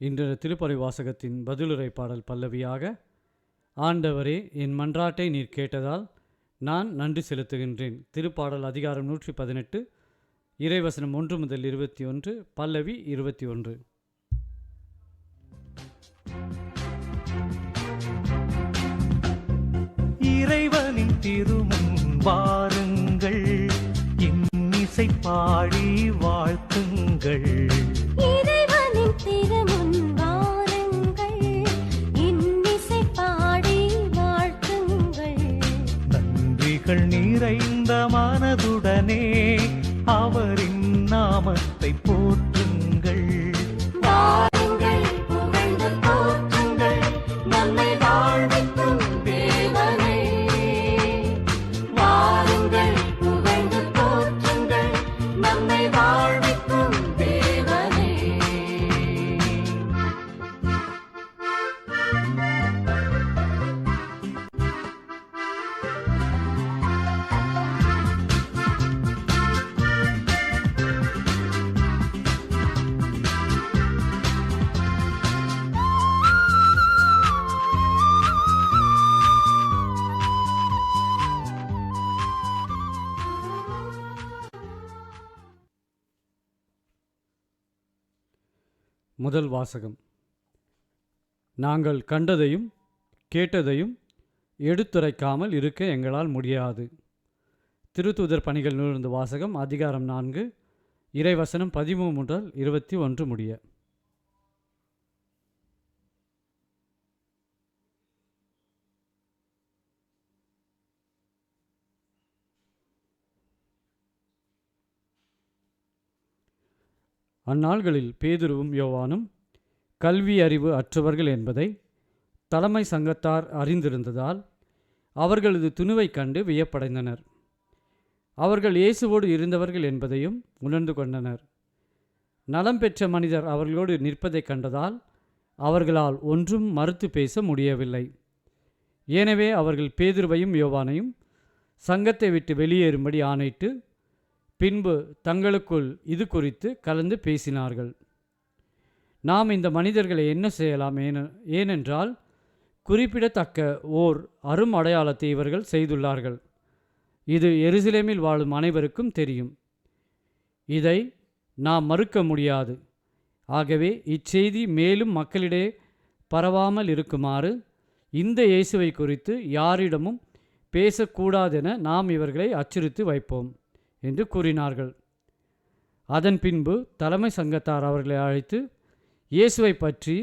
இன்றைய திருப்பறை வாசகத்தின் பதிலுரை பாடல் பல்லவியாக ஆண்டவரே என் மன்றாட்டை நீர் கேட்டதால் நான் நன்றி செலுத்துகின்றேன். திருப்பாடல் அதிகாரம் நூற்றி பதினெட்டு இறைவசனம் ஒன்று முதல் இருபத்தி ஒன்று பல்லவி இருபத்தி ஒன்று இறைவனின் திருமுன் வாருங்கள். இன்னிசை பாடி வாழ்த்துங்கள். கண்கள் நிறைந்த மனதுடனே முதல் வாசகம். நாங்கள் கண்டதையும் கேட்டதையும் எடுத்துரைக்காமல் இருக்க எங்களால் முடியாது. திருத்தூதர் பணிகள் நூலிருந்து வாசகம் அதிகாரம் நான்கு இறைவசனம் பதிமூணு முதல் இருபத்தி ஒன்று முடிய. அந்நாள்களில் பேதுருவும் யோவானும் கல்வி அறிவு அற்றவர்கள் என்பதை தலைமை சங்கத்தார் அறிந்திருந்ததால் அவர்களது துணிவைக் கண்டு வியப்படைந்தனர். அவர்கள் இயேசுவோடு இருந்தவர்கள் என்பதையும் உணர்ந்து கொண்டனர். நலம் பெற்ற மனிதர் அவர்களோடு நிற்பதைக் கண்டதால் அவர்களால் ஒன்றும் மறுத்து பேச முடியவில்லை. எனவே அவர்கள் பேதுருவையும் யோவானையும் சங்கத்தை விட்டு வெளியேறும்படி ஆணையிட்டு பின்பு தங்களுக்குள் இது குறித்து கலந்து பேசினார்கள். நாம் இந்த மனிதர்களை என்ன செய்யலாம் ஏன ஏனென்றால் குறிப்பிடத்தக்க ஓர் அரும் அடையாளத்தை இவர்கள் செய்துள்ளார்கள். இது எருசலேமில் வாழும் அனைவருக்கும் தெரியும். இதை நாம் மறுக்க முடியாது. ஆகவே இச்செய்தி மேலும் மக்களிடையே பரவாமல் இருக்குமாறு இந்த இயேசுவை குறித்து யாரிடமும் பேசக்கூடாதென நாம் இவர்களை அச்சுறுத்தி வைப்போம். என்று கூறினார்கள். அதன் பின்பு தலைமை சங்கத்தார் அவர்களை அழைத்து இயேசுவை பற்றி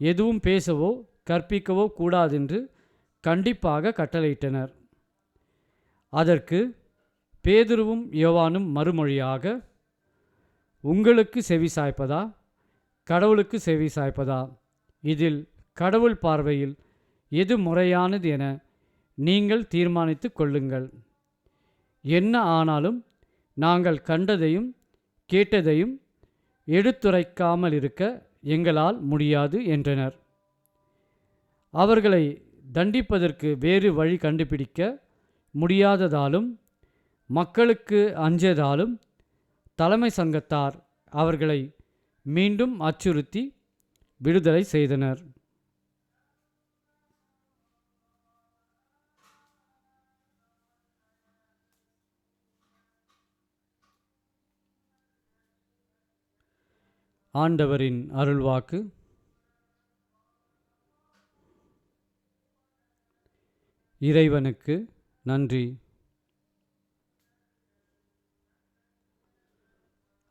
எதுவும் பேசவோ கற்பிக்கவோ கூடாதென்று கண்டிப்பாக கட்டளையிட்டனர். அதற்கு பேதுருவும் யோவானும் மறுமொழியாக உங்களுக்கு செவி சாய்ப்பதா? கடவுளுக்கு செவி சாய்ப்பதா? இதில் கடவுள் பார்வையில் எது முறையானது என நீங்கள் தீர்மானித்து கொள்ளுங்கள். என்ன ஆனாலும் நாங்கள் கண்டதையும் கேட்டதையும் எடுத்துரைக்காமல் இருக்க எங்களால் முடியாது என்றனர். அவர்களை தண்டிப்பதற்கு வேறு வழி கண்டுபிடிக்க முடியாததாலும் மக்களுக்கு அஞ்சதாலும் தலைமை சங்கத்தார் அவர்களை மீண்டும் அச்சுறுத்தி விடுதலை செய்தனர். ஆண்டவரின் அருள்வாக்கு. இறைவனுக்கு நன்றி.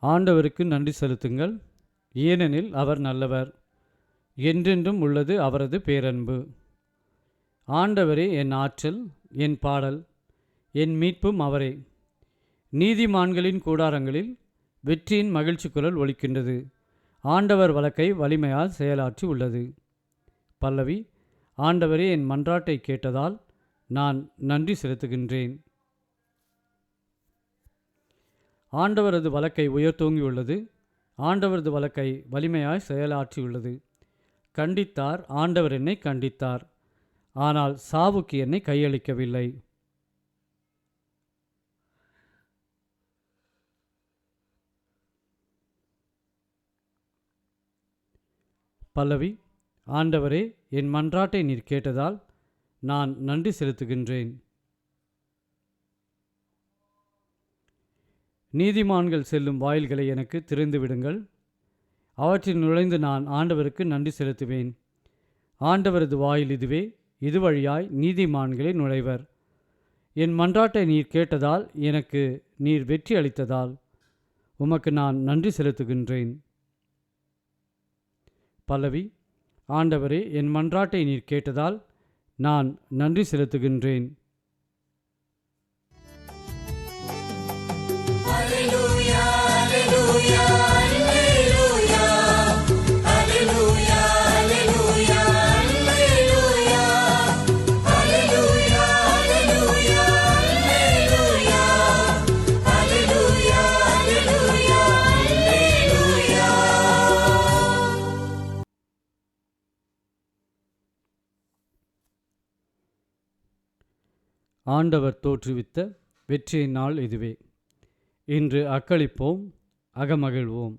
ஆண்டவருக்கு நன்றி செலுத்துங்கள். ஏனெனில் அவர் நல்லவர். என்றென்றும் உள்ளது அவரது பேரன்பு. ஆண்டவரே என் ஆற்றல் என் பாடல் என் மீட்பும் அவரே. நீதிமான்களின் கூடாரங்களில் வெற்றியின் மகிழ்ச்சி குரல் ஒலிக்கின்றது. ஆண்டவர் வழக்கை வலிமையால் செயலாற்றி உள்ளது. பல்லவி ஆண்டவரே என் மன்றாட்டை கேட்டதால் நான் நன்றி செலுத்துகின்றேன். ஆண்டவரது வழக்கை உயர்த்தோங்கியுள்ளது. ஆண்டவரது வழக்கை வலிமையாய் செயலாற்றியுள்ளது. கண்டித்தார் ஆண்டவர் என்னை கண்டித்தார். ஆனால் சாவுக்கு என்னை கையளிக்கவில்லை. பல்லவி ஆண்டவரே என் மன்றாட்டை நீர் கேட்டதால் நான் நன்றி செலுத்துகின்றேன். நீதிமான்கள் செல்லும் வாயில்களை எனக்கு திறந்து விடுங்கள். அவற்றில் நுழைந்து நான் ஆண்டவருக்கு நன்றி செலுத்துவேன். ஆண்டவரது வாயில் இதுவே இது வழியாய் நீதிமான்களே நுழைவர். என் மன்றாட்டை நீர் கேட்டதால் எனக்கு நீர் வெற்றி அளித்ததால் உமக்கு நான் நன்றி செலுத்துகின்றேன். பல்லவி ஆண்டவரே என் மன்றாட்டை நீர் கேட்டதால் நான் நன்றி செலுத்துகின்றேன். ஆண்டவர் தோற்றுவித்த வெற்றியின் நாள் இதுவே. இன்று அக்களிப்போம் அகமகிழ்வோம்.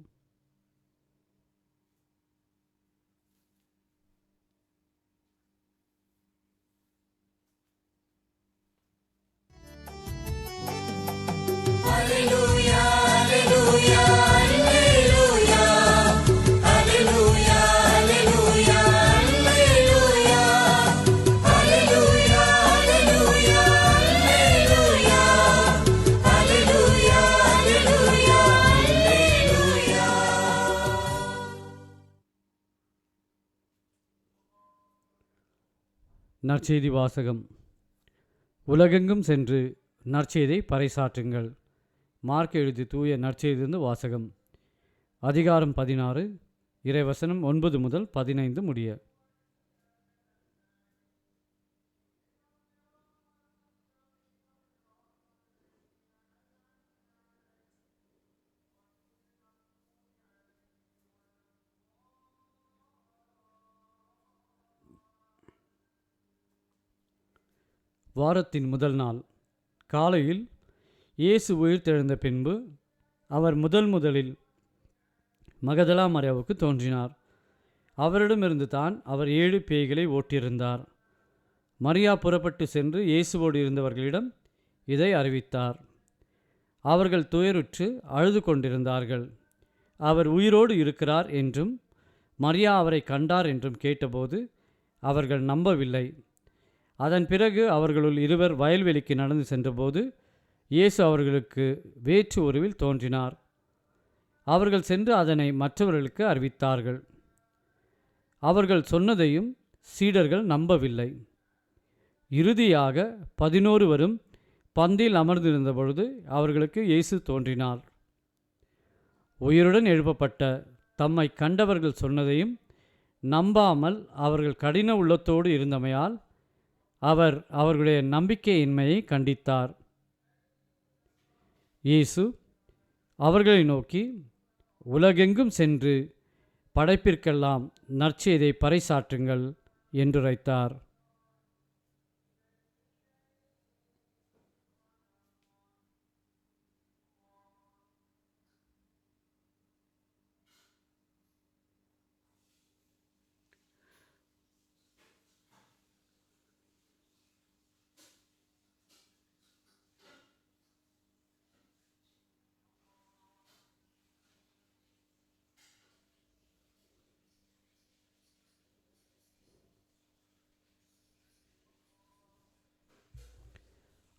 நற்செய்தி வாசகம். உலகெங்கும் சென்று நற்செய்தை பறைசாற்றுங்கள். மார்க் எழுதி தூய நற்செய்திருந்து வாசகம். அதிகாரம் பதினாறு இறைவசனம் ஒன்பது முதல் பதினைந்து முடிய. வாரத்தின் முதல் நாள். காலையில் இயேசு உயிர்த்தெழுந்த பின்பு அவர் முதல் முதலில் மகதலா மரியாவுக்கு தோன்றினார். அவரிடமிருந்து தான் அவர் ஏழு பேய்களை ஓட்டியிருந்தார். மரியா புறப்பட்டு சென்று இயேசுவோடு இருந்தவர்களிடம் இதை அறிவித்தார். அவர்கள் துயருற்று அழுது கொண்டிருந்தார்கள். அவர் உயிரோடு இருக்கிறார் என்றும் மரியா அவரை கண்டார் என்றும் கேட்டபோது அவர்கள் நம்பவில்லை. அதன் பிறகு அவர்களுள் இருவர் வயல்வெளிக்கு நடந்து சென்றபோது இயேசு அவர்களுக்கு வேற்று உருவில் தோன்றினார். அவர்கள் சென்று அதனை மற்றவர்களுக்கு அறிவித்தார்கள். அவர்கள் சொன்னதையும் சீடர்கள் நம்பவில்லை. இறுதியாக பதினோருவரும் பந்தில் அமர்ந்திருந்த பொழுது அவர்களுக்கு இயேசு தோன்றினார். உயிருடன் எழுப்பப்பட்ட தம்மை கண்டவர்கள் சொன்னதையும் நம்பாமல் அவர்கள் கடின உள்ளத்தோடு இருந்தமையால் அவர் அவர்களுடைய நம்பிக்கையின்மையை கண்டித்தார். இயேசு அவர்களை நோக்கி உலகெங்கும் சென்று படைப்பிற்கெல்லாம் நற்செய்தை பறைசாற்றுங்கள் என்றுரைத்தார்